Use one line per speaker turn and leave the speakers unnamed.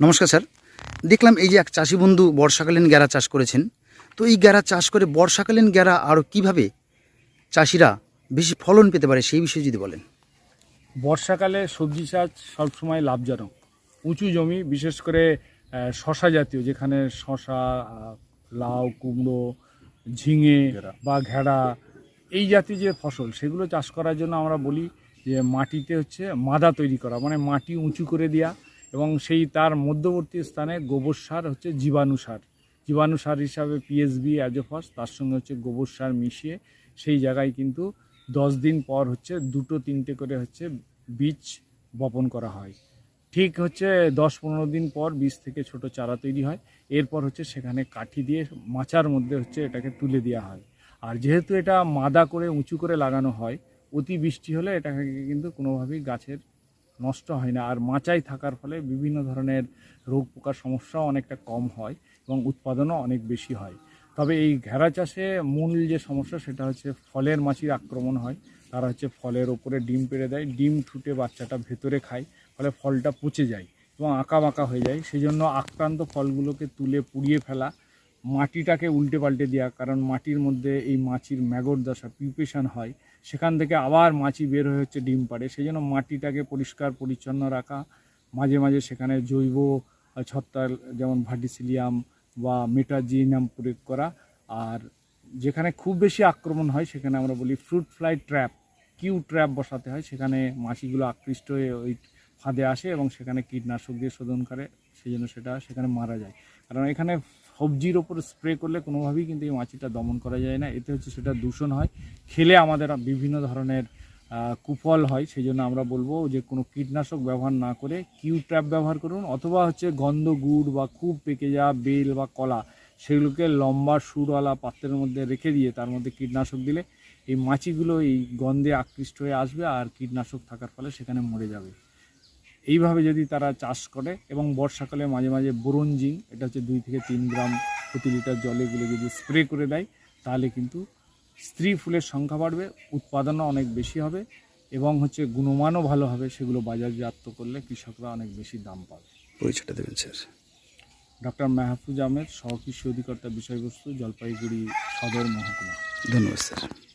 নমস্কার স্যার। দেখলাম এই যে এক চাষি বন্ধু বর্ষাকালীন গ্যারা চাষ করেছেন। তো এই গ্যারা চাষ করে বর্ষাকালীন গ্যারা আরও কীভাবে চাষিরা বেশি ফলন পেতে পারে সেই বিষয়ে যদি বলেন।
বর্ষাকালে সবজি চাষ সবসময় লাভজনক। উঁচু জমি বিশেষ করে শশা জাতীয় যেখানে শশা লাউ কুমড়ো ঝিঙে বা ঘেড়া এই জাতীয় যে ফসল সেগুলো চাষ করার জন্য আমরা বলি যে মাটিতে হচ্ছে মাদা তৈরি করা মানে মাটি উঁচু করে দেওয়া এবং সেই তার মধ্যবর্তী স্থানে গোবর সার হচ্ছে জীবাণু সার। জীবাণু সার হিসাবে পিএসবি অ্যাজোফস তার সঙ্গে হচ্ছে গোবর সার মিশিয়ে সেই জায়গায় কিন্তু দশ দিন পর হচ্ছে দুটো তিনটে করে হচ্ছে বীজ বপন করা হয়। ঠিক হচ্ছে দশ পনেরো দিন পর বীজ থেকে ছোট চারা তৈরি হয়। এরপর হচ্ছে সেখানে কাঠি দিয়ে মাচার মধ্যে হচ্ছে এটাকে তুলে দেওয়া হয়। আর যেহেতু এটা মাদা করে উঁচু করে লাগানো হয়, অতি বৃষ্টি হলে এটাকে কিন্তু কোনোভাবেই গাছের নষ্ট হয় না। আর মাচায় থাকার ফলে বিভিন্ন ধরনের রোগ পোকার সমস্যাও অনেকটা কম হয় এবং উৎপাদনও অনেক বেশি হয়। তবে এই ঘেরা চাষে মূল যে সমস্যা সেটা হচ্ছে ফলের মাছির আক্রমণ হয়। তারা হচ্ছে ফলের ওপরে ডিম পেড়ে দেয়, ডিম ঠুটে বাচ্চাটা ভেতরে খায়, ফলে ফলটা পচে যায় এবং আঁকা বাঁকা হয়ে যায়। সেই জন্য আক্রান্ত ফলগুলোকে তুলে পুড়িয়ে ফেলা, মাটিটাকে উল্টে পাল্টে দেওয়া কারণ মাটির মধ্যে এই মাছির ম্যাগট দশা পিউপেশন হয়। সেখান থেকে আবার মাছি বের হয়ে হচ্ছে ডিম পাড়ে। সেই জন্য মাটিটাকে পরিষ্কার পরিচ্ছন্ন রাখা, মাঝে মাঝে সেখানে জৈব ছত্রাক যেমন ভার্টিসিলিয়াম বা মেটাজিনাম প্রয়োগ করা। আর যেখানে খুব বেশি আক্রমণ হয় সেখানে আমরা বলি fruit fly trap cue trap বসাতে হয়। সেখানে মাছিগুলো আকৃষ্ট হয়ে ওই ফাঁদে আসে এবং সেখানে কীটনাশক দিয়ে শোধন করে। সেই জন্য সেটা সেখানে মারা যায়। কারণ এখানে সবজির ওপর স্প্রে করলে কোনোভাবেই কিন্তু এই মাছিটা দমন করা যায় না। এতে হচ্ছে সেটা দূষণ হয়। খেলে আমাদের বিভিন্ন ধরনের কুফল হয়। সেই জন্য আমরা বলব যে কোনো কীটনাশক ব্যবহার না করে কিউ ট্র্যাপ ব্যবহার করুন অথবা হচ্ছে গন্ধ, গুড় বা খুব পেকে যাওয়া বেল বা কলা, সেগুলোকে লম্বা সুরওয়ালা পাত্রের মধ্যে রেখে দিয়ে তার মধ্যে কীটনাশক দিলে এই মাছিগুলো এই গন্ধে আকৃষ্ট হয়ে আসবে আর কীটনাশক থাকার ফলে সেখানে মরে যাবে। এইভাবে যদি তারা চাষ করে এবং বর্ষাকালে মাঝে মাঝে বোরঞ্জিং এটা হচ্ছে দুই থেকে তিন গ্রাম প্রতি লিটার জলে এগুলো যদি স্প্রে করে দেয় তাহলে কিন্তু স্ত্রী ফুলের সংখ্যা বাড়বে উৎপাদনও অনেক বেশি হবে এবং হচ্ছে গুণমানও ভালো হবে সেগুলো বাজারজাত করলে কৃষকরা অনেক বেশি দাম পাবে।
পরিচয়টা দেবেন স্যার।
ডক্টর মাহফুজ আহমেদ সহকৃষি অধিকর্তা বিষয়বস্তু জলপাইগুড়ি সদর মহকুমা।
ধন্যবাদ স্যার।